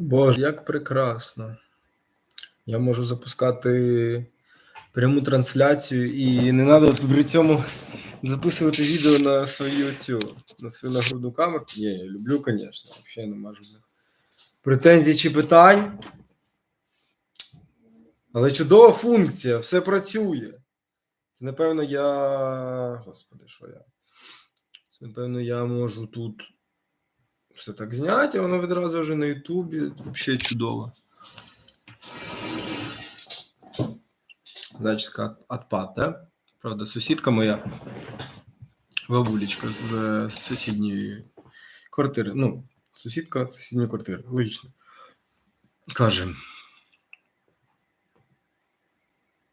Боже, як прекрасно. Я можу запускати пряму трансляцію і не треба при цьому записувати відео на свою цю, на свою нагрудну камеру. Ні, я люблю, звісно, взагалі нема жодних претензій чи питань. Але чудова функція, все працює. Це, напевно, я. Господи, що я? Це, напевно, я можу тут все так зняти, а воно відразу вже на Ютубі. Взагалі чудово. Зачіска отпад, да? Правда, сусідка моя, бабулечка з сусідньої квартири. Ну, сусідка з сусідньої квартири, логічно. Каже.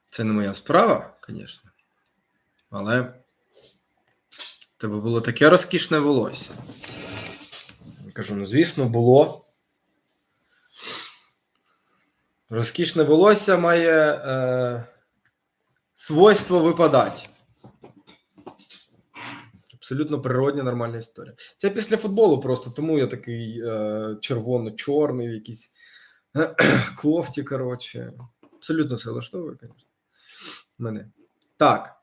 Це не моя справа, звісно. Але в тебе було таке розкішне волосся. Кажу, ну, звісно, було. Розкішне волосся має е, свойство випадати. Абсолютно природня, нормальна історія. Це після футболу просто, тому я такий е, червоно-чорний, в якійсь е, кофті, коротше. Абсолютно все влаштовує, звісно. Мене. Так.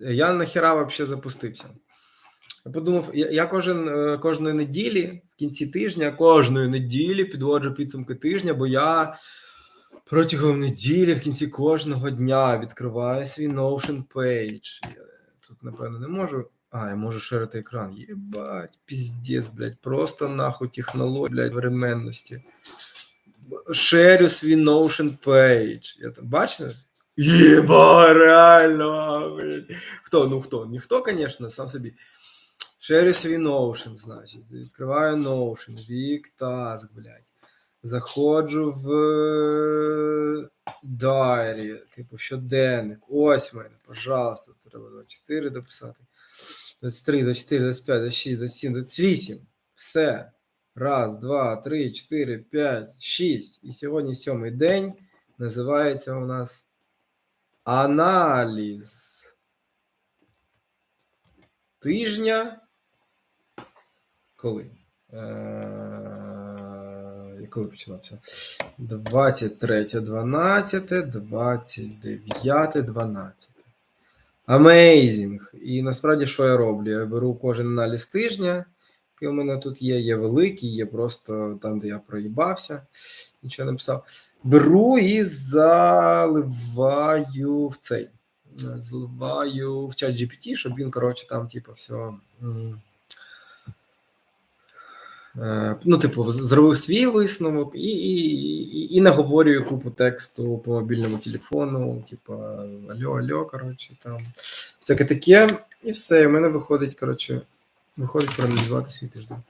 Я нахіра взагалі запустився. Я подумав, я, я кожен, е, кожної неділі, в кінці тижня, кожної неділі підводжу підсумки тижня, бо я протягом неділі, в кінці кожного дня відкриваю свій Notion page. Я тут, напевно, не можу. А, я можу ширити екран. Єбать, піздець, блядь, просто нахуй технологія, блядь, временності. Шерю свій Notion page. Я там, бачите? Єба, реально. блядь. Хто? Ну хто? Ніхто, звісно, сам собі. Шерю свій Notion, значить. Відкриваю Notion, Вік Task, блядь. Заходжу в Дайрі, типу, щоденник. Ось мене, пожалуйста, треба 24 дописати. 23, 24, 25, 26, 27, 28. Все. Раз, два, три, чотири, п'ять, шість. І сьогодні сьомий день. Називається у нас аналіз тижня. Коли? Коли починався? 23, 12, 29, 12. Amazing. І насправді, що я роблю? Я беру кожен аналіз тижня, який у мене тут є, є великий, є просто там, де я проїбався, нічого не писав. Беру і заливаю в цей. Заливаю в чат GPT, щоб він, коротше, там, типу, все. Е, Ну, типу, зробив свій висновок і, і, і, наговорюю купу тексту по мобільному телефону, типу, алло, алло, коротше, там, всяке таке, і все. І в мене виходить, коротше, виходить проаналізувати свій тиждень.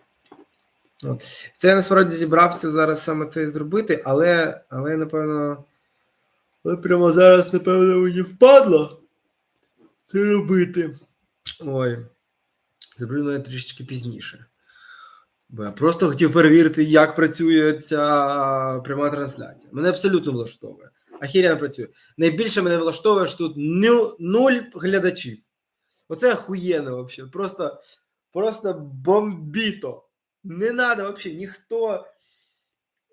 От. Це я насправді зібрався зараз саме це і зробити, але, але напевно. Але прямо зараз, напевно, мені впадло це робити. Ой. Зроблю мене трішечки пізніше. Бо я просто хотів перевірити, як працює ця пряма трансляція. Мене абсолютно влаштовує. Ахіряно працює. Найбільше мене влаштовує, що тут ну- нуль глядачів. Оце охуєнно взагалі. Просто, просто бомбіто. Не треба взагалі ніхто,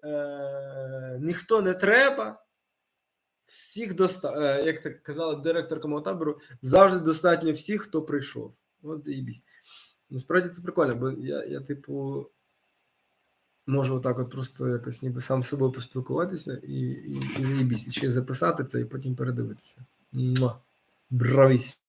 е, ніхто не треба. Всіх доста... е, як так казала директорка мого завжди достатньо всіх, хто прийшов. От заїбісь. Насправді це прикольно, бо я, я типу, можу отак от просто якось ніби сам з собою поспілкуватися і, і, і заїбісь. Ще записати це і потім передивитися. Бравісь.